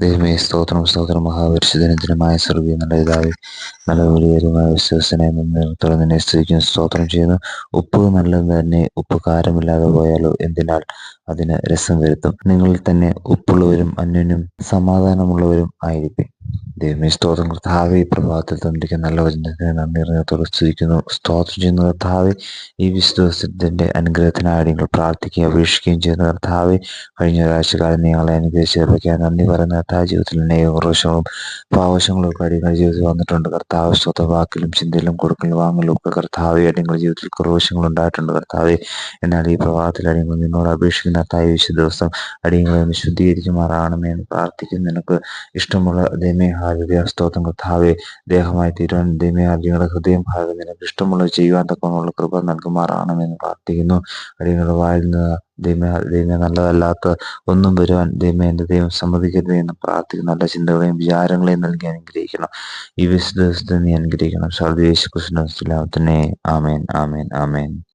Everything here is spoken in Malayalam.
ദൈവമേ സ്തോത്രം സ്തോത്രം. മഹാപരിശുദ്ധനത്തിനുമായ സ്വർഗീയ നല്ല ഇതാവി നല്ല വലിയതുമായ വിശ്വസനെ നിർത്തോളം നിന്നെ സ്ത്രീക്കും സ്തോത്രം ചെയ്യുന്നു. ഉപ്പ് നല്ലത് തന്നെ ഉപ്പ് കാരമില്ലാതെ പോയാലോ? എന്തിനാൽ അതിന് രസം വരുത്തും. നിങ്ങളിൽ തന്നെ ഉപ്പുള്ളവരും അന്യനും സമാധാനമുള്ളവരും ആയിരിക്കും. ദൈവമേ സ്തോത്രം. കർത്താവെ ഈ പ്രഭാതത്തിൽ തന്നിരിക്കുന്ന നല്ല വചനത്തിന് നന്ദി അറിഞ്ഞത്തോടെ സ്തുതിക്കുന്നു. സ്തോത്രം ചെയ്യുന്ന കർത്താവെ ഈ വിശ്വസത്തിന്റെ അനുഗ്രഹത്തിനായി നിങ്ങൾ പ്രാർത്ഥിക്കുകയും അപേക്ഷിക്കുകയും ചെയ്യുന്ന കർത്താവെ കഴിഞ്ഞ ഒരാഴ്ചക്കാലം നിങ്ങളെ അനുഗ്രഹിച്ചേർപ്പിക്കാൻ നന്ദി പറയുന്ന കർത്താവ് ജീവിതത്തിൽ അനേകം റോഷങ്ങളും പാവശങ്ങളും ഒക്കെ അടിയങ്ങളുടെ ജീവിതത്തിൽ വന്നിട്ടുണ്ട്. കർത്താവ് സ്വത്ത വാക്കിലും ചിന്തയിലും കൊടുക്കലും വാങ്ങലും ഒക്കെ കർത്താവെ അടിയങ്ങളുടെ ജീവിതത്തിൽ കുറവശങ്ങൾ ഉണ്ടായിട്ടുണ്ട്. കർത്താവെ എന്നാൽ ഈ പ്രഭാതത്തിൽ അടിയങ്ങൾ നിന്നോട് അപേക്ഷിക്കുന്ന കർത്താവ് വിശുദ്ധ ദിവസം അടിയങ്ങളെ ഒന്ന് ശുദ്ധീകരിക്കുമാറാണമേ എന്ന് പ്രാർത്ഥിക്കുന്നു. നിനക്ക് ഇഷ്ടമുള്ള ദൈമേ ഹാലുയ സ്തോത്രം. കർത്താവെ ദേഹമായി തീരുവാൻ ദൈവമേ അടിയങ്ങളുടെ ഹൃദയം ഭാഗം നിനക്ക് ഇഷ്ടമുള്ളത് ചെയ്യുവാൻ തക്കമുള്ള കൃപ നൽകുമാറാണെന്ന് പ്രാർത്ഥിക്കുന്നു. അടിയങ്ങളുടെ വായിൽ നിന്ന് ദൈവ നല്ലതല്ലാത്ത ഒന്നും വരുവാൻ ദൈവം എന്റെ ദൈവം സമ്മതിക്കരുത് എന്ന് പ്രാർത്ഥിക്കുന്നു. നല്ല ചിന്തകളെയും വിചാരങ്ങളെയും നൽകി അനുഗ്രഹിക്കണം. ഈ വിശുദ്ധ നീ അനുഗ്രഹിക്കണം. സർവേശ് കൃഷ്ണ തന്നെ ആമേൻ ആമേൻ ആമേൻ.